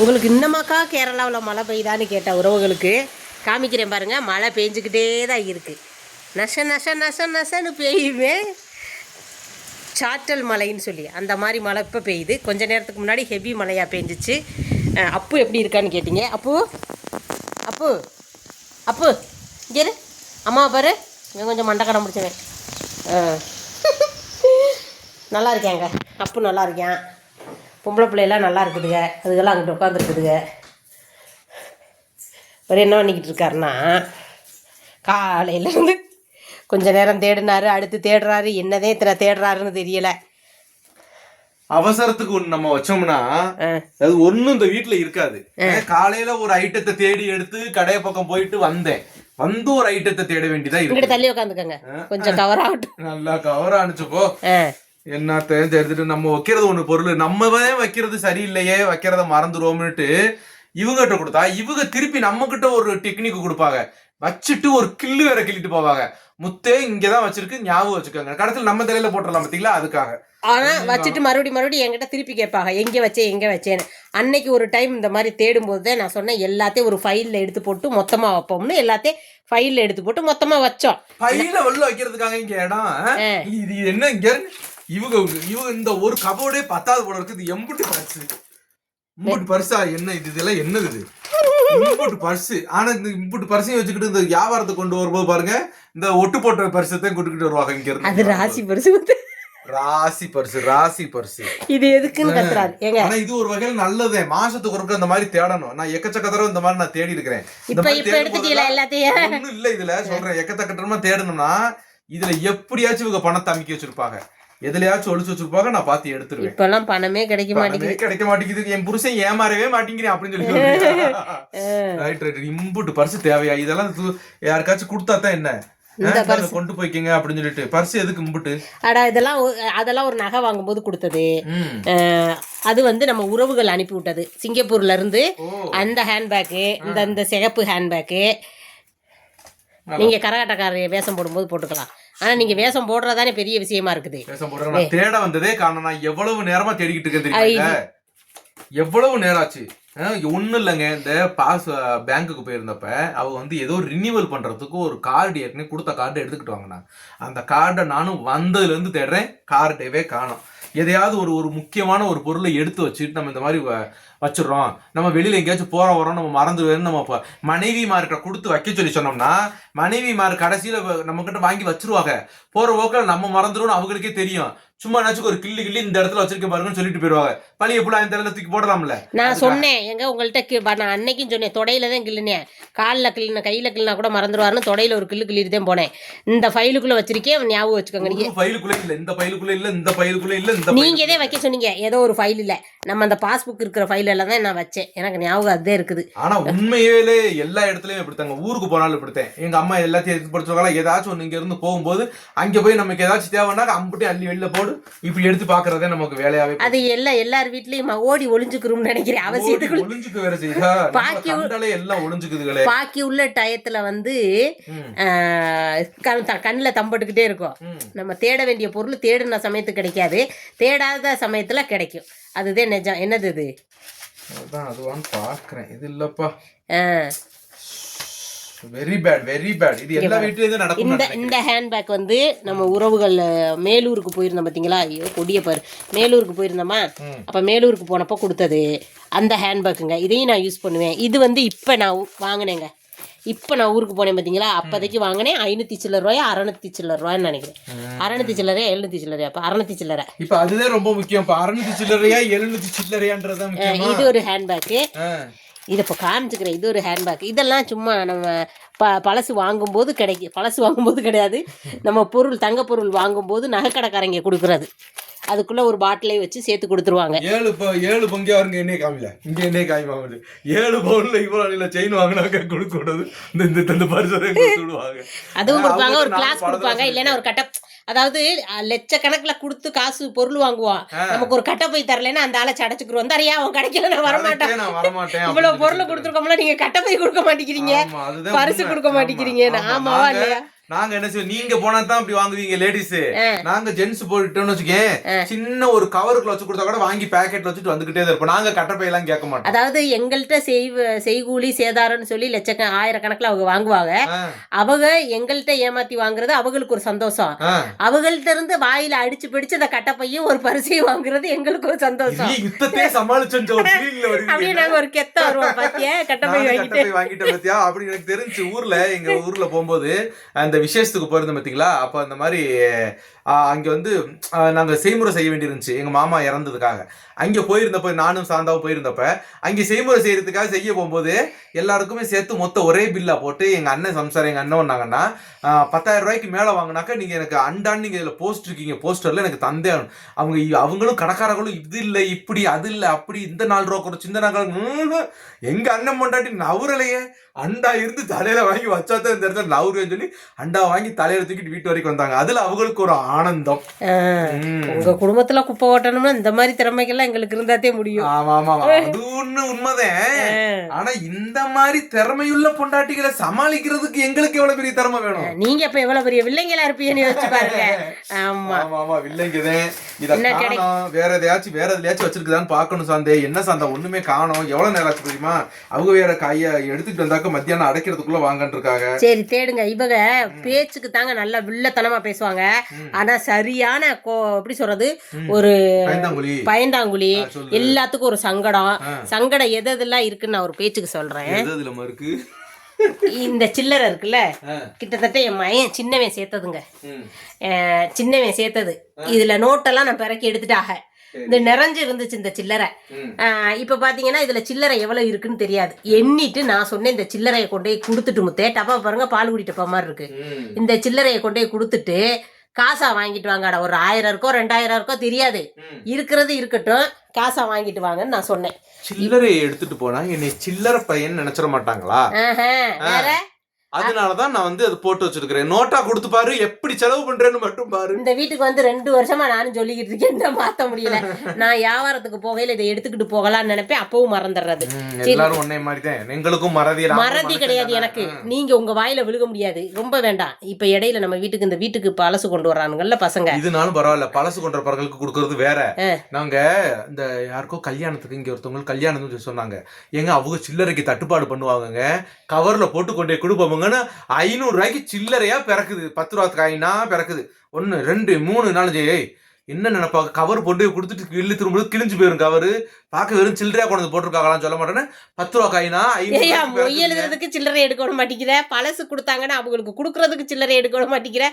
உங்களுக்கு இன்னமாக்கா கேரளாவில் மழை பெய்யுதான்னு கேட்ட உறவுகளுக்கு காமிக்கிறேன் பாருங்கள் மழை பெஞ்சுக்கிட்டே தான் இருக்குது நச நச நச நசன்னு பெய்யுமே. சாற்றல் மழைன்னு சொல்லி அந்த மாதிரி மழை இப்போ பெய்யுது. கொஞ்ச நேரத்துக்கு முன்னாடி ஹெவி மழையாக பெஞ்சிச்சு. அப்பு எப்படி இருக்கான்னு கேட்டிங்க. அப்பு அப்பு அப்பு இங்கே அம்மா பாரு. இவன் கொஞ்சம் மண்டக்கடை முடிச்சவன் ஆ. நல்லா இருக்கேங்க அப்பு நல்லா இருக்கேன் பொம்பளை பிள்ளையெல்லாம் நல்லா இருக்குதுங்க. அதுக்கெல்லாம் அங்கிட்டு உட்காந்துருக்குதுங்க அவர் என்ன பண்ணிக்கிட்டு இருக்காருன்னா காலையிலேருந்து கொஞ்ச நேரம் தேடினாரு அடுத்து தேடுறாரு என்னதே இத்தனை தேடுறாருன்னு தெரியல. அவசரத்துக்கு ஒண்ணு நம்ம வச்சோம்னா. அது ஒண்ணும் இந்த வீட்டுல இருக்காது. காலையில ஒரு ஐட்டத்தை தேடி எடுத்து கடை பக்கம் போயிட்டு வந்தேன். வந்து ஒரு ஐட்டத்தை தேட வேண்டியதா இருக்கு. தள்ளி உட்காந்துக்கோங்க கொஞ்சம் கவர் ஆகட்டும். நல்லா கவர் அனுச்சுப்போ ஆ என்னத்த எடுத்துட்டு நம்ம வைக்கிறது ஒண்ணு பொருள். நம்மவே வைக்கிறது சரியில்லையே வைக்கிறத மறந்துருவோம்னுட்டு இவங்ககிட்ட கொடுத்தா இவங்க திருப்பி நம்ம கிட்ட ஒரு டெக்னிக் கொடுப்பாங்க. வச்சுட்டு ஒரு கில்லு வேற கிள்ளிட்டு போவாங்க. முத்தே இங்கதான் வச்சிருக்கு ஞாபகம் வச்சுக்கோங்க. கடைசியில் நம்ம தலையில போட்டுடலாம் பாத்தீங்களா? அதுக்காக. ஆனா வச்சுட்டு மறுபடியும் மறுபடியும் என்கிட்ட திருப்பி கேட்பாங்க. எங்க வச்சேன் எங்க வச்சேன்னு. அன்னைக்கு ஒரு டைம் இந்த மாதிரி தேடும்போது தான் நான் சொன்னேன் எல்லாத்தையும் ஒரு ஃபைல்ல எடுத்து போட்டு மொத்தமா வைப்போம்னு. எல்லாத்தையும் ஃபைல்ல எடுத்து போட்டு மொத்தமா வச்சோம். பையில வெளில வைக்கிறதுக்காக இங்க இடம்? இது என்ன இங்க? இவங்க இவங்க இந்த ஒரு கபோர்டே பத்தாவது போல இருக்கு. இது எம்புட்டு பர்ஸ் இம்புட்டு பர்ஸா என்ன இது? இதெல்லாம் என்னது இது? இம்புட்டு பர்ஸ் ஆனா இந்த இம்புட்டு பர்ஸையும் வச்சுக்கிட்டு இந்த வியாபாரத்தை கொண்டு வரும்போது பாருங்க இந்த ஒட்டு போட்ட பரிசத்தையும் கூட்டிக்கிட்டு வருவாங்க இங்க அது இருந்து ராசி பரிசு ராசி பர்ஸ் ராசி பர்ஸ் இது எதுக்குன்னு கத்துறாரு? ஏங்க. ஆனா இது ஒரு வகையில நல்லதே. மாசத்துக்கு ஒருக்க இந்த மாதிரி தேடணும். நான் எக்கச்சக்க தடவை இந்த மாதிரி நான் தேடி இருக்கிறேன். இப்ப இப்ப எடுத்துட்டீங்களா போதெல்லாம் எல்லாத்தையும்? ஒண்ணும் இல்ல இதுல. சொல்றேன். எக்கத்தக்கட்டமா தேடணும்னா இதுல எப்படியாச்சும் இவங்க பணத்தை அமைக்க வச்சிருப்பாங்க. எதுலயாச்சும் ஒளிச்சு வச்சிருப்பாங்க நான் பார்த்து எடுத்துருவேன். இப்பெல்லாம் பணமே கிடைக்க மாட்டேங்குது. கிடைக்க மாட்டேங்குது. என் புருஷன் ஏமாறவே மாட்டேங்கிறேன் அப்படின்னு சொல்லி ரைட் ரைட் இம்புட்டு பர்ஸ் தேவையா? இதெல்லாம் யாருக்காச்சும் கொடுத்தா தான் என்ன? கொண்டு போய்க்கங்க அப்படின்னு சொல்லிட்டு. பர்ஸ் எதுக்கு இம்புட்டு? அடா இதெல்லாம் அதெல்லாம் ஒரு நகை வாங்கும்போது கொடுத்தது. அது வந்து நம்ம உறவுகள் அனுப்பி விட்டது. சிங்கப்பூர்ல இருந்து அந்த ஹேண்ட்பேக்கு இந்த இந்த சிகப்பு ஹேண்ட்பேக்கு நீங்க கரகாட்டக்காரர் வேஷம் போடும்போது போட்டுக்கலாம். ஆனா நீங்க வேஷம் போடுறதானே பெரிய விஷயமா இருக்குது. போடுறேன் நான் தேட வந்ததே காரணம் நான் எவ்வளவு நேரமா தேடிக்கிட்டு இருக்கேன் தெரியுமா எவ்வளவு நேரம் ஆச்சு ஒன்றும் இல்லைங்க. இந்த பாஸ் பேங்க்குக்கு போயிருந்தப்ப அவங்க வந்து ஏதோ ரினியூவல் பண்றதுக்கு ஒரு கார்டு ஏற்கனவே கொடுத்த கார்டு எடுத்துக்கிட்டு வாங்க நான் அந்த கார்டை நானும் வந்ததுல இருந்து தேடுறேன். கார்டேவே காணோம். எதையாவது ஒரு ஒரு முக்கியமான ஒரு பொருளை எடுத்து வச்சுட்டு நம்ம இந்த மாதிரி வ- வச்சிடுறோம். நம்ம வெளியில எங்கேயாச்சும் போற வரோம் நம்ம மறந்துடுவேன்னு நம்ம இப்போ மனைவிமார்கிட்ட கொடுத்து வைக்க சொல்லி சொன்னோம்னா மனைவிமார் கடைசியில நம்ம கிட்ட வாங்கி வச்சிருவாங்க. போற போக்கில் நம்ம மறந்துடும் அவங்களுக்கே தெரியும். சும்மா நாச்சும் ஒரு கிள்ளி கிள்ளி இந்த இடத்துல வச்சிருக்க பாருங்கன்னு சொல்லிட்டு போயிடுவாங்க. பழைய புள்ள இந்த இடத்துல தூக்கி போடலாம்ல? நான் சொன்னேன். எங்க? உங்கள்கிட்ட நான் அன்னைக்கும் சொன்னேன். தொடையில தான் கிள்ளினேன் காலில் கிள்ளின கையில கிள்ளினா கூட மறந்துடுவாருன்னு தொடையில ஒரு கிள்ளு கிள்ளிட்டு தான் போனேன். இந்த ஃபைலுக்குள்ள வச்சிருக்கேன். ஞாபகம் வச்சுக்கோங்க நீங்க. ஃபைலுக்குள்ள இல்ல. இந்த ஃபைலுக்குள்ள இல்ல இந்த ஃபைலுக்குள்ள இல்ல இந்த நீங்க இதே வைக்க சொன்னீங்க. ஏதோ ஒரு ஃபைல் இல்ல. நம்ம அந்த பாஸ்புக் இருக்கிற ஃபைல் எல்லாம் தான் நான் வச்சேன். எனக்கு ஞாபகம் அதே இருக்குது. ஆனா உண்மையிலே எல்லா இடத்துலயும் இப்படித்தாங்க. ஊருக்கு போனாலும் இப்படித்தேன். எங்க அம்மா எல்லாத்தையும் எடுத்து படிச்சிருக்காங்க ஏதாச்சும் ஒண்ணு இங்க இருந்து போகும்போது அங்க போய் நமக்கு ஏதாச்சும் தேவைன்னா அம்புட்டி அள்ளி வெளில போடு இப்படி எடுத்து பாக்குறதே நமக்கு வேலையாவே. அது எல்லா எல்லார் வீட்லயும்? ஓடி ஒளிஞ்சுக்கிறோம்னு நினைக்கிறேன். அவசியத்துக்குள்ள ஓடி ஒளிஞ்சுக்க வேற செய்யுதா பாக்கி எல்லாம் ஒளிஞ்சுக்குதுகளே. பாக்கி உள்ள டயத்துல வந்து. கண்ணில் தம்பட்டுக்கிட்டே இருக்கும். நம்ம தேட வேண்டிய பொருள் தேடின சமயத்துக்கு கிடைக்காது. தேடாத சமயத்துல கிடைக்கும். அதுதான் நிஜம். என்னது இது? அதான் அதுவான்னு பாக்குறேன் இது இல்லப்பா. ஆ, வெரி பேட் வெரி பேட் இது எல்லா வீட்லயும் நடக்கும் இந்த இந்த ஹேண்ட்பேக் வந்து நம்ம உறவுகள் மேலூருக்கு போயிருந்தோம் பார்த்தீங்களா ஐயோ கொடிய பாரு. மேலூருக்கு போயிருந்தோமா? அப்போ மேலூருக்கு போனப்போ கொடுத்தது அந்த ஹேண்ட்பேக்குங்க இதையும் நான் யூஸ் பண்ணுவேன். இது வந்து இப்போ நான் வாங்கினேங்க. இப்போ நான் ஊருக்கு போனேன் பார்த்தீங்களா அப்போதைக்கு வாங்கினேன். ஐநூற்றி சில்லற ரூபாயா அறநூற்றி சில்லற ரூபான்னு நினைக்கிறேன். அறநூற்றி சில்லறையா எழுநூற்றி சில்லறையா அப்போ அறநூற்றி சில்லறை இப்ப அதுதான் ரொம்ப முக்கியம். இப்ப அறுநூத்தி சில்லறையா எழுநூத்தி சில்லறையான்றதான் முக்கியமா? இது ஒரு ஹேண்ட்பேக்கு. இதை இப்போ காமிச்சுக்கிறேன். இது ஒரு ஹேண்ட்பேக் இதெல்லாம் சும்மா நம்ம ப பழசு வாங்கும்போது கிடைக்கும் பழசு வாங்கும்போது கிடையாது. நம்ம பொருள் தங்க பொருள் வாங்கும்போது நகைக்கடைக்காரங்க கொடுக்குறது. அதுக்குள்ளே ஒரு பாட்டிலே வச்சு சேர்த்து கொடுத்துருவாங்க. ஏழு ஏழு பங்கு அவருங்க என்னைய காமில. இங்க என்னைய காமிப்பாங்க ஏழு பவுன்ல இவ்வளவு இல்ல செயின் வாங்கினாக்க கொடுக்க கூடாது. இந்த இந்த இந்த பரிசோதனை கொடுத்து விடுவாங்க. அதுவும் கொடுப்பாங்க ஒரு கிளாஸ் கொடுப்பாங்க. இல்லைன்னா ஒரு கட்ட அதாவது லட்சக்கணக்குல கொடுத்து காசு பொருள் வாங்குவான். நமக்கு ஒரு கட்டை போய் தரலைன்னா அந்த ஆளை சடைச்சுக்குருவோம். தரையா அவன் கிடைக்கல நான் வரமாட்டேன். அப்படின்னு பொருள் கொடுத்துருக்கோம்ல நீங்க கட்டை போய் கொடுக்க மாட்டேங்கிறீங்க. பரிசு. கொடுக்க மாட்டேங்கிறீங்க ஆமா. ஆமாவா இல்லையா நாங்க என்ன செய்வோம்? நீங்க போனா தான் அப்படி வாங்குவீங்க லேடிஸ். நாங்க ஜென்ஸ் போயிட்டோம்னு வச்சுக்கேன் சின்ன ஒரு கவருக்குள்ள வச்சு கொடுத்தா கூட வாங்கி பேக்கெட்ல வச்சுட்டு வந்துகிட்டே தான் இருப்போம். நாங்க கட்டப்பை எல்லாம் கேட்க மாட்டோம். அதாவது எங்கள்கிட்ட செய்வ செய்கூலி சேதாரம்னு சொல்லி லட்சக்க ஆயிரக்கணக்கில் அவங்க வாங்குவாங்க. அவங்க எங்கள்கிட்ட ஏமாத்தி வாங்குறது அவங்களுக்கு ஒரு சந்தோஷம். அவங்கள்ட்ட இருந்து வாயில அடிச்சு பிடிச்சு அந்த கட்டப்பையும் ஒரு பரிசையும் வாங்குறது எங்களுக்கு ஒரு சந்தோஷம். ஒரு ஃபீலிங்ல அப்படியே நாங்க ஒரு கெத்த வருவோம் பாத்தியா? கட்டப்பை வாங்கிட்டு. வாங்கிட்டேன் பாத்தியா? அப்படி எனக்கு தெரிஞ்சு ஊர்ல எங்க ஊர்ல போகும்போது அந்த விசேஷத்துக்கு போயிருந்தோம் பாத்தீங்களா? அப்போ அந்த மாதிரி அங்கே வந்து நாங்கள் செய்முறை செய்ய வேண்டியிருந்துச்சு. எங்கள் மாமா இறந்ததுக்காக. அங்கே போயிருந்தப்ப நானும் சாந்தாவும் போயிருந்தப்ப அங்கே செய்முறை செய்கிறதுக்காக செய்ய போகும்போது எல்லாருக்குமே சேர்த்து மொத்த ஒரே பில்லாக போட்டு எங்கள் அண்ணன் சம்சாரம் எங்கள் அண்ணன் வந்தாங்கன்னா பத்தாயிரம் ரூபாய்க்கு மேலே வாங்கினாக்கா நீங்கள் எனக்கு அண்டான்னு நீங்கள் இதில் போஸ்ட் இருக்கீங்க. போஸ்டரில் எனக்கு தந்தே ஆகணும். அவங்க அவங்களும் கடைக்காரர்களும் இது இல்லை இப்படி அது இல்லை அப்படி இந்த நாலு ரூபா குறைச்சி இந்த நாங்கள் எங்கள் அண்ணன் பொண்டாட்டி நவரலையே அண்டா இருந்து தலையில் வாங்கி வச்சாதான் இந்த இடத்துல நவுருன்னு சொல்லி அண்டா வாங்கி தலையில தூக்கிட்டு வீட்டு வரைக்கும் வந்தாங்க. அதில் அவங்களுக்கு ஒரு ஆனந்தம். உங்க குடும்பத்துல குப்பை ஓட்டணும்னா இந்த மாதிரி திறமைகள்லாம் எங்களுக்கு இருந்தாதே முடியும். ஆமா ஆமா. அது ஒண்ணு உண்மைதான். ஆனா இந்த மாதிரி திறமையுள்ள பொண்டாட்டிகளை சமாளிக்கிறதுக்கு எங்களுக்கு எவ்வளவு பெரிய திறமை வேணும்? நீங்க இப்ப எவ்வளவு பெரிய வில்லைங்களா இருப்பீங்கன்னு யோசிச்சு பாருங்க. ஆமா. ஆமா ஆமா இத காணோம். வேற எதையாச்சும் வேற எதுலயாச்சும் வச்சிருக்குதான்னு பாக்கணும் சாந்தே. என்ன சாந்தா? ஒண்ணுமே காணோம். எவ்வளவு நேரம் ஆச்சு தெரியுமா? அவங்க வேற கைய எடுத்துட்டு வந்தாக்க மத்தியானம் அடைக்கிறதுக்குள்ள வாங்கன்னு இருக்காங்க சரி தேடுங்க. இவங்க பேச்சுக்கு தாங்க நல்லா வில்லத்தனமா பேசுவாங்க. ஆனா சரியான கோ எப்படி சொல்றது? ஒரு பயந்தாங்குழி. எல்லாத்துக்கும் ஒரு சங்கடம். சங்கடம் எது எதெல்லாம் இருக்குன்னு நான் ஒரு பேச்சுக்கு மறுக்கு இந்த சில்லறை இருக்குல்ல. கிட்டத்தட்ட என் மயன் சின்னவன் சேர்த்ததுங்க. சின்னவன் சேர்த்தது. இதுல நோட்டெல்லாம் நான் பிறக்கி எடுத்துட்டாக. இந்த நிறைஞ்சு இருந்துச்சு இந்த சில்லறை. இப்ப பாத்தீங்கன்னா இதுல சில்லறை எவ்வளவு இருக்குன்னு தெரியாது. எண்ணிட்டு நான் சொன்னேன் இந்த சில்லறையை கொண்டு போய் கொடுத்துட்டு முத்தே டப்பா பாருங்க பால் குடிட்டப்பா மாதிரி இருக்கு. இந்த சில்லறையை கொண்டு போய் கொடுத்துட்டு காசா வாங்கிட்டு வாங்கடா. ஒரு ஆயிரம் இருக்கோ ரெண்டாயிரம் இருக்கோ தெரியாது. இருக்கிறது இருக்கட்டும். காசா வாங்கிட்டு வாங்கன்னு நான் சொன்னேன். சில்லறையை எடுத்துட்டு போனா என்னை சில்லறை பையன் நினைச்சிட மாட்டாங்களா? வேற? அதனாலதான் நான் வந்து அது போட்டு வச்சிருக்கிறேன். நோட்டா கொடுத்து பாரு எப்படி செலவு பண்றேன்னு மட்டும் பாரு. இந்த வீட்டுக்கு வந்து ரெண்டு வருஷமா நானும் சொல்லிக்கிட்டு இருக்கேன் மாத்த முடியல. நான் வியாபாரத்துக்கு போகையில இதை எடுத்துக்கிட்டு போகலாம்னு நினைப்பேன் அப்பவும் மறந்துடுறது. எல்லாரும் ஒன்னே மாதிரி தான் எங்களுக்கும் மறதி மறதி கிடையாது. எனக்கு. நீங்க உங்க வாயில விழுக முடியாது. ரொம்ப வேண்டாம். இப்ப இடையில நம்ம வீட்டுக்கு இந்த வீட்டுக்கு பழசு கொண்டு வர்றானுங்கல்ல பசங்க. இதனாலும் பரவாயில்ல. பழசு கொண்ட பர்களுக்கு கொடுக்கறது வேற. நாங்க இந்த யாருக்கோ கல்யாணத்துக்கு இங்க ஒருத்தவங்க கல்யாணம் சொன்னாங்க. ஏங்க அவங்க சில்லறைக்கு தட்டுப்பாடு பண்ணுவாங்கங்க. கவர்ல போட்டு கொண்டே கொடுப்போங்கன்னு ஐநூறு ரூபாய்க்கு சில்லறையாக பிறக்குது. பத்து ரூபா காயினா பிறக்குது. ஒன்று ரெண்டு மூணு நாலஞ்சு ஏய் என்ன நினைப்பாங்க? கவர் போட்டு கொடுத்துட்டு கிள்ளி திரும்பும்போது கிழிஞ்சு போயிரும் கவரு பார்க்க வெறும் சில்லறையா கொண்டு வந்து போட்டிருக்காங்களான்னு சொல்ல மாட்டேன்னு. பத்து ரூபா காயினா மொய். எழுதுறதுக்கு சில்லறை எடுக்க விட மாட்டேங்கிற. பழசு கொடுத்தாங்கன்னா அவங்களுக்கு கொடுக்கறதுக்கு சில்லறை எடுக்க விட மாட்டேங்கிற.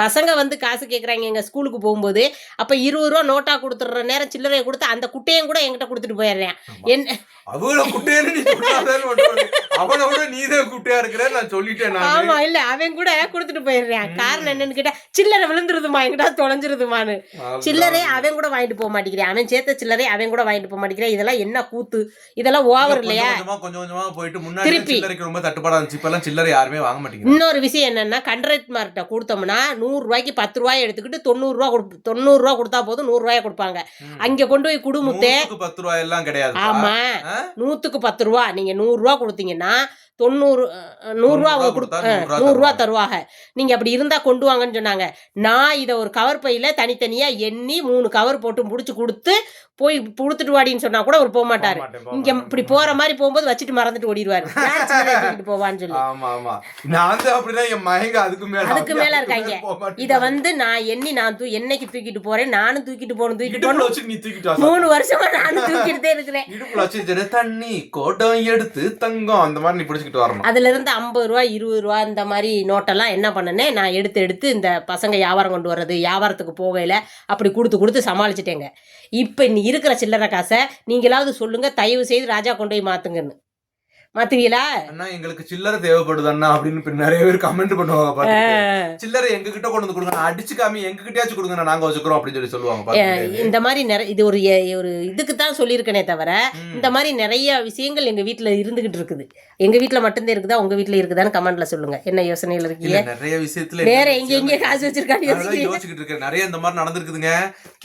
பசங்க வந்து காசு கேட்குறாங்க எங்க ஸ்கூலுக்கு போகும்போது. அப்ப இருபது ரூபா நோட்டா கொடுத்துட்ற நேரம் சில்லறையை கொடுத்து அந்த குட்டையும் கூட என்கிட்ட கொடுத்துட்டு போயிடுறேன். என்ன அவள குட்டையான்னு நீ சொல்லாதேன்னு ஒண்ணுமில்ல. அவளை விட நீதான் குட்டையா இருக்கிற நான் சொல்லிட்டேன் ஆமா இல்ல அவன் கூட கொடுத்துட்டு போயிடுறேன். காரணம் என்னன்னு கேட்டா சில்லறை விழுந்துருதுமா எங்கிட்ட தொலைஞ்சிருதுமான்னு. சில்லறை அவன் கூட வாங்கிட்டு போக மாட்டேங்கிறேன் அவன் சேர்த்த சில்லறை அவன் கூட வாங்கிட்டு போக மாட்டேங்கிறேன் இதெல்லாம் என்ன கூத்து? இதெல்லாம் ஓவர் இல்லையா? கொஞ்சம் கொஞ்சமா போயிட்டு முன்னாடி. சில்லறைக்கு ரொம்ப தட்டுப்பாடா இருந்துச்சு. இப்ப எல்லாம் சில்லறை யாருமே வாங்க மாட்டேங்கிறாங்க இன்னொரு விஷயம் என்னன்னா கண்ட்ராக்ட்மார்கிட்ட கொடுத்தோம்னா நூறு ரூபாய்க்கு பத்து ரூபாய் எடுத்துக்கிட்டு தொண்ணூறு ரூபா தொண்ணூறு ரூபா கொடுத்தா போதும் நூறு ரூபாய் கொடுப்பாங்க. அங்க கொண்டு போய் குடுமுத்தே நூத்துக்கு பத்து ரூபாய் எல்லாம் கிடையாது ஆமா? நூத்துக்கு பத்து ரூபா. நீங்க நூறு ரூபா கொடுத்தீங்கன்னா தொண்ணூறு அஹ், நூறு ரூபா அவங்க கொடுத்தா கொடு- நூறு ரூபா அஹ், நூறு ரூபா தருவாங்க. தருவாங்க. நீங்க அப்படி இருந்தா கொண்டு வாங்கன்னு சொன்னாங்க. நான் இதை ஒரு கவர் பையில தனித்தனியா எண்ணி மூணு கவர் போட்டு முடிச்சு கொடுத்து போய் கொடுத்துட்டு வாடின்னு சொன்னா கூட அவர் போக மாட்டாரு. இங்க. இப்படி போற மாதிரி போகும்போது வச்சுட்டு மறந்துட்டு ஓடிடுவாரு. போவான்னு சொல்லி. அதுக்கு மேல அதுக்கு மேல அதுக்கு இருக்காங்க. இத வந்து நான் எண்ணி நான் தூ என்னைக்கு தூக்கிட்டு போறேன் நானும் தூக்கிட்டு போகணும் தூக்கிட்டு வா மூணு வருஷமா நானும் தூக்கிட்டே இருக்கிறேன். தண்ணி கோடம் எடுத்து தங்கம் அந்த மாதிரி நீ வரணும். அதுல இருந்து ஐம்பது ரூபா இருபது ரூபா இந்த மாதிரி நோட்டெல்லாம் என்ன பண்ணனே நான் எடுத்து எடுத்து இந்த பசங்க வியாபாரம் கொண்டு வர்றது வியாபாரத்துக்கு போகையில அப்படி கொடுத்து கொடுத்து சமாளிச்சிட்டேங்க. இப்போ இன்னி இருக்கிற சில்லறை காசை நீங்களாவது சொல்லுங்க தயவு செய்து ராஜா கொண்டு போய் மாத்துங்கன்னு. மாத்துவீங்களா? அண்ணா எங்களுக்கு சில்லறை தேவைப்படுது அண்ணா அப்படின்னு நிறைய பேர் கமெண்ட் பண்ணுவாங்க. சில்லறை எங்க கிட்ட கொண்டு வந்து கொடுங்க அடிச்சு காமி எங்க கிட்டயாச்சும் கொடுங்க நாங்க வச்சுக்கிறோம் அப்படின்னு சொல்லி சொல்லுவாங்க. இந்த மாதிரி நிறைய இது ஒரு ஒரு இதுக்கு தான் சொல்லியிருக்கனே தவிர. இந்த மாதிரி நிறைய விஷயங்கள் எங்க வீட்ல இருந்துகிட்டு இருக்குது. எங்க வீட்ல மட்டும்தான் இருக்குதா உங்க வீட்ல இருக்குதான்னு கமெண்ட்ல சொல்லுங்க. என்ன யோசனையில இருக்கீங்க? நிறைய விஷயத்துல வேற எங்க எங்க காசு யோசிக்கிறீங்க. யோசிச்சுக்கிட்டு இருக்கேன். நிறைய இந்த மாதிரி நடந்திருக்குதுங்க.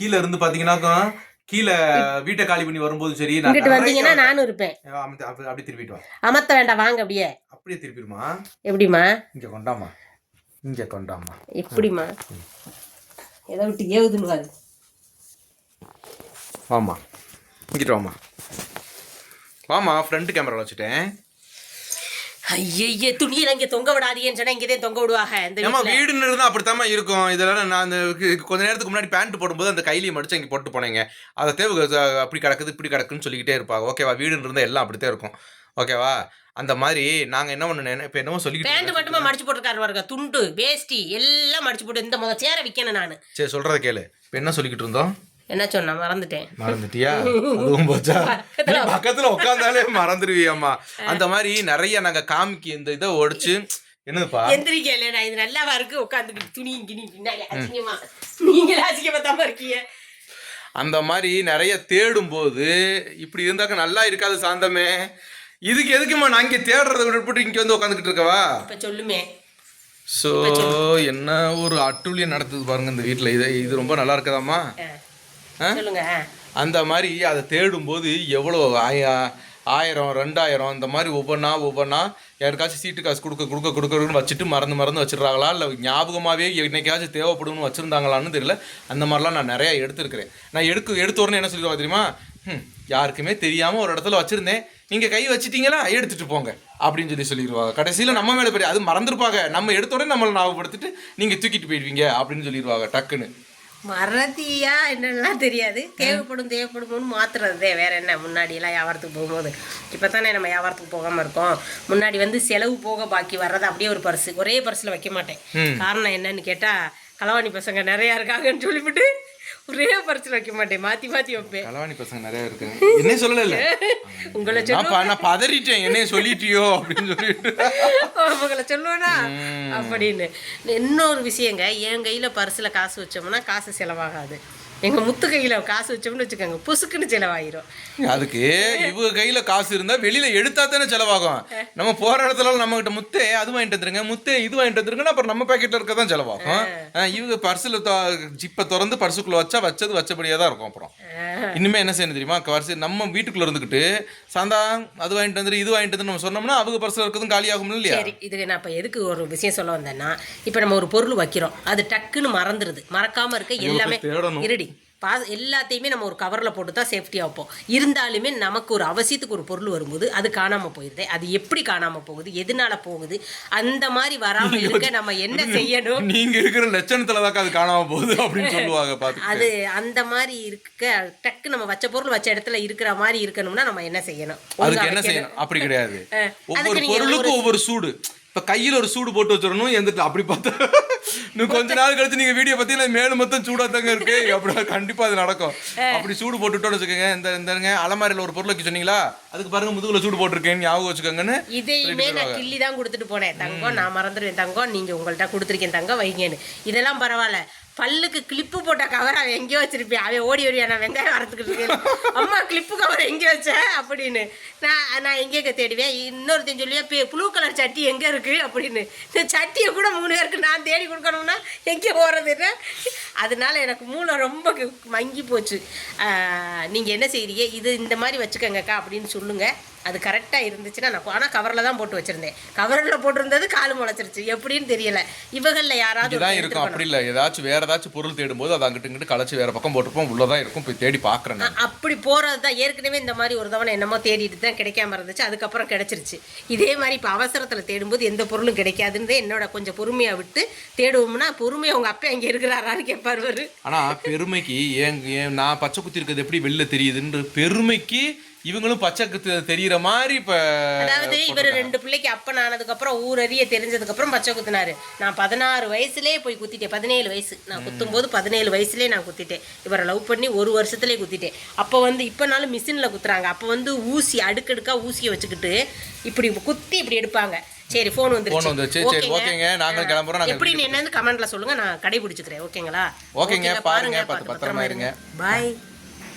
கீழ இருந்து பாத்தீங்கன்னாக்கா கீழே வீட்டை காலி பண்ணி வரும்போது சரி இங்கிட்டு வந்தீங்கன்னா நானும் இருப்பேன். அமுத்து- அப்படி அப்படி திருப்பிட்டு வா. அமர்த்த வேண்டாம் வாங்க அப்படியே. அப்படியே திருப்பிடுமா எப்படிமா இங்க கொண்டாமா இங்க கொண்டாமா எப்படிம்மா? எதை விட்டு ஏவுதுன்னு பாரு. வாமா இங்கிட்டு வாமா வாமா ஃப்ரண்ட் கேமரா வச்சுட்டேன். ஐயய்ய துணியில இங்க தொங்க விடாதீங்கன்னு சொன்னா இங்கதான் தொங்க விடுவாங்க இந்த வீட்டுல. வீடுன்னு இருந்தா அப்படித்தாம்மா இருக்கும். இதெல்லாம் நான் அந்த கொஞ்ச நேரத்துக்கு முன்னாடி பேண்ட் போடும்போது அந்த கைலியை மடிச்சு இங்க போட்டு போனேங்க. அதை தேவை அப்படி கிடக்குது இப்படி கிடக்குன்னு சொல்லிக்கிட்டே இருப்பாங்க. ஓகேவா வீடுன்னு இருந்தா எல்லாம் அப்படித்தான் இருக்கும். ஓகேவா அந்த மாதிரி நாங்க என்ன பண்ண இப்ப என்னமோ சொல்லிக்கிட்டு பேண்ட் மட்டுமா மடிச்சு போட்டிருக்காரு பாருங்க. துண்டு வேஷ்டி எல்லாம் மடிச்சு போட்டு இந்த முத சேர விக்கணும் நானு. சரி சொல்றத கேளு. இப்ப என்ன சொல்லிக்கிட்டு இருந்தோம்? என்ன சொன்னா மறந்துட்டேன். மறந்துட்டியா? அதுவும் போச்சா? பக்கத்துல உட்காந்தாலே மறந்துடுவியம்மா அந்த மாதிரி நிறைய நாங்க காமிக்கு இந்த இதை ஒடிச்சு என்னதுப்பா? எந்திரிக்க இது நல்லாவா இருக்கு உட்காந்துக்கிட்டு துணி கிணி பின்னாடி அசிங்கமா. நீங்களே தான் இருக்கீங்க. அந்த மாதிரி நிறைய தேடும் போது இப்படி இருந்தாக்க நல்லா இருக்காது சாந்தமே. இதுக்கு எதுக்குமா நான் இங்க தேடுறத விட்டுட்டு இங்க வந்து உட்காந்துக்கிட்டு இருக்கவா? இப்ப சொல்லுமே. ஸோ என்ன ஒரு அட்டுழியம் நடத்துது பாருங்க இந்த வீட்டில் இது இது ரொம்ப நல்லா இருக்குதாம்மா. சொல்லுங்க. அந்த மாதிரி அதை தேடும்போது எவ்வளோ ஆய ஆயிரம் ரெண்டாயிரம் இந்த மாதிரி ஒவ்வொன்றா ஒவ்வொன்றா யாருக்காச்சும் சீட்டு காசு கொடுக்க கொடுக்க கொடுக்கணும்னு வச்சுட்டு மறந்து மறந்து வச்சிடுறாங்களா? இல்லை ஞாபகமாகவே என்னைக்காச்சும் தேவைப்படும்னு வச்சுருந்தாங்களான்னு தெரியல. அந்த மாதிரிலாம் நான் நிறையா எடுத்திருக்கிறேன். நான் எடுக்க எடுத்த உடனே என்ன சொல்லிடுவா தெரியுமா? "ஹம், யாருக்குமே தெரியாமல் ஒரு இடத்துல வச்சுருந்தேன். நீங்கள் கை வச்சிட்டீங்களா? எடுத்துட்டு போங்க. அப்படின்னு சொல்லி சொல்லிடுவாங்க கடைசியில் நம்ம மேலே பெரிய அது மறந்துருப்பாங்க. நம்ம எடுத்த உடனே நம்மளை ஞாபகப்படுத்திட்டு நீங்கள் தூக்கிட்டு போயிடுவீங்க அப்படின்னு சொல்லிடுவாங்க டக்குன்னு. மறதியா என்னெல்லாம் தெரியாது. தேவைப்படும் தேவைப்படும்னு மாத்துறதே வேற என்ன? முன்னாடி எல்லாம் வியாபாரத்துக்கு போகும்போது. இப்போ தானே நம்ம வியாபாரத்துக்கு போகாம இருக்கோம். முன்னாடி வந்து செலவு போக பாக்கி வர்றது அப்படியே ஒரு பர்ஸ் ஒரே பர்ஸ்ல வைக்க மாட்டேன். காரணம் என்னன்னு கேட்டா களவாணி பசங்க நிறைய இருக்காங்கன்னு சொல்லிவிட்டு ஒரே பர்ஸ்ல வைக்க மாட்டேன். மாத்தி மாத்தி வைப்பேன். களவாணி பசங்க நிறைய இருக்கு. என்ன சொல்லல உங்களை ப- நான் பதறிட்டேன். என்னைய சொல்லிட்டியோ அப்படின்னு சொல்லிட்டு. உங்களை சொல்லுவேனா? அப்படின்னு. இன்னொரு விஷயங்க என் கையில பர்ஸ்ல காசு வச்சோம்னா காசு செலவாகாது. எங்க முத்து கையில காசு வச்சோம்னு வச்சுக்கோங்க புசுக்குன்னு செலவாயிரும். அதுக்கு இவங்க கையில காசு இருந்தா வெளியில எடுத்தா தானே செலவாகும். நம்ம போற இடத்துல நம்ம கிட்ட முத்தே அது வாங்கிட்டு வந்துருங்க முத்தே இது வாங்கிட்டு வந்துருங்கன்னா அப்புறம் நம்ம பாக்கெட்ல இருக்க தான் செலவாகும். இவங்க பர்சுல ஜிப்பை திறந்து பர்சுக்குள்ள வச்சா வச்சது வச்சபடியா தான் இருக்கும் அப்புறம். இனிமே என்ன செய்யணும் தெரியுமா? பர்சு நம்ம வீட்டுக்குள்ள இருந்துகிட்டு சாந்தா அது வாங்கிட்டு வந்துரு இது வாங்கிட்டு வந்து நம்ம சொன்னோம்னா அவங்க பர்சுல இருக்கிறதும் காலியாகும் இல்லையா? சரி இதுக்கு நான் இப்போ எதுக்கு ஒரு விஷயம் சொல்ல வந்தேன்னா இப்போ நம்ம ஒரு பொருள் வைக்கிறோம் அது டக்குன்னு மறந்துடுது மறக்காம இருக்க எல்லாமே. இருடி. பா எல்லாத்தையுமே நம்ம ஒரு கவரில் போட்டு தான் சேஃப்டியாக வைப்போம். இருந்தாலுமே நமக்கு ஒரு அவசியத்துக்கு ஒரு பொருள் வரும்போது அது காணாமல் போயிடுது அது எப்படி காணாமல் போகுது? எதனால போகுது? அந்த மாதிரி வராமல் இருக்க நம்ம என்ன செய்யணும்? நீங்க இருக்கிற லட்சணத்துல தான் அது காணாம போகுது அப்படின்னு சொல்லுவாங்க பாத்து அது அந்த மாதிரி இருக்க டக்கு நம்ம வச்ச பொருள் வச்ச இடத்துல இருக்கிற மாதிரி இருக்கணும்னா நம்ம என்ன செய்யணும்? அதுக்கு என்ன. செய்யணும்? அப்படி கிடையாது. ஒவ்வொரு பொருளுக்கும் ஒவ்வொரு சூடு. இப்ப கையில ஒரு சூடு போட்டு வச்சிடணும் எந்திரிட்டு அப்படி பார்த்தா. இன்னும் கொஞ்ச நாள் கழிச்சு நீங்க வீடியோ பார்த்தீங்கன்னா மேலும் மொத்தம் சூடா தாங்க இருக்கு. அப்படி கண்டிப்பா அது நடக்கும். அப்படி சூடு போட்டுட்டோம்னு வச்சுக்கோங்க இந்த இந்தங்க அலமாரியில ஒரு பொருள் வைக்க சொன்னீங்களா? அதுக்கு பாருங்க முதுகுல சூடு போட்டிருக்கேன்னு ஞாபகம் வச்சுக்கோங்கன்னு இதையுமே நான் கிள்ளி தான் கொடுத்துட்டு போனேன். தங்கம் நான் மறந்துடுவேன் தங்கம். நீங்க உங்கள்ட்ட கொடுத்துருக்கேன் தங்கம் வைங்கன்னு. இதெல்லாம் பரவாயில்ல. பல்லுக்கு கிளிப்பு போட்ட கவர் அவன் எங்கேயோ வச்சிருப்பேன். அவன் ஓடி வருவியா நான் வெங்காயம் வரத்துக்கிட்டு இருக்கேன். அம்மா கிளிப்பு கவர் எங்கே வச்ச? அப்படின்னு. நான் நான் எங்கே தேடுவேன் இன்னொருத்தன் சொல்லுவேன் சொல்லியா ப்ளூ கலர் சட்டி எங்கே இருக்குது அப்படின்னு. இந்த சட்டியை கூட மூணு பேருக்கு நான் தேடி கொடுக்கணும்னா எங்கே போகிறதுன்னு அதனால எனக்கு மூளை ரொம்ப மங்கி போச்சு. நீங்கள் என்ன செய்கிறீங்க இது இந்த மாதிரி வச்சுக்கோங்கக்கா அப்படின்னு சொல்லுங்கள் அது கரெக்டாக இருந்துச்சுன்னா நான் ஆனால் கவரில் தான் போட்டு வச்சுருந்தேன். கவரில் போட்டிருந்தது கால் முளைச்சிருச்சு. எப்படின்னு தெரியல. இவகளில் யாராவது ஒருத்தர் இருக்கும். அப்படி இல்ல. ஏதாச்சும் வேற ஏதாச்சும் பொருள் தேடும்போது அது அங்கிட்டு இங்கிட்டு களைச்சு வேற பக்கம் போட்டிருப்போம். உள்ளதான் இருக்கும். போய் தேடி. அ- அப்படி போகிறது தான். ஏற்கனவே இந்த மாதிரி ஒரு தவணை என்னமோ தேடிட்டு தான் கிடைக்காம இருந்துச்சு. அதுக்கப்புறம் கிடைச்சிருச்சு. இதே மாதிரி இப்போ அவசரத்தில் தேடும்போது எந்த பொருளும் கிடைக்காதுன்னு என்னோட கொஞ்சம் பொறுமையாக விட்டு தேடுவோம்னா பொறுமையாக உங்கள் அப்பா எங்கே இருக்கிறாரான்னு கேட்பார் அவரு ஆனா பெருமைக்கு ஏன் ஏன் நான் பச்சை குத்தி இருக்கிறது எப்படி வெளில தெரியுதுன்ற பெருமைக்கு இவங்களும் பச்சை குத்து தெரியுற மாதிரி இப்ப அதாவது இவர் ரெண்டு பிள்ளைக்கு அப்பன் ஆனதுக்கப்புறம் ஊரறிய தெரிஞ்சதுக்கப்புறம் பச்சை குத்தினாரு. நான் பதினாறு வயசுலேயே போய் குத்திட்டேன். பதினேழு வயசு. நான் குத்தும்போது பதினேழு வயசுலேயே நான் குத்திட்டேன். இவரை லவ் பண்ணி ஒரு வருஷத்துலேயே குத்திட்டேன். அப்போ வந்து இப்போனாலும் மிஷினில் குத்துறாங்க. அப்போ வந்து ஊசி அடுக்கடுக்கா ஊசியை வச்சுக்கிட்டு இப்படி குத்தி இப்படி எடுப்பாங்க. சரி ஃபோன் Phone வந்துருச்சு. சரி, ஓகேங்க. நாங்க கிளம்புறோம். நாங்க எப்படி என்னன்னு கமெண்ட்ல சொல்லுங்க. நான் கடைபிடிச்சுக்கிறேன். ஓகேங்களா? ஓகேங்க, பாருங்க. பத்திரமா இருங்க. பாய்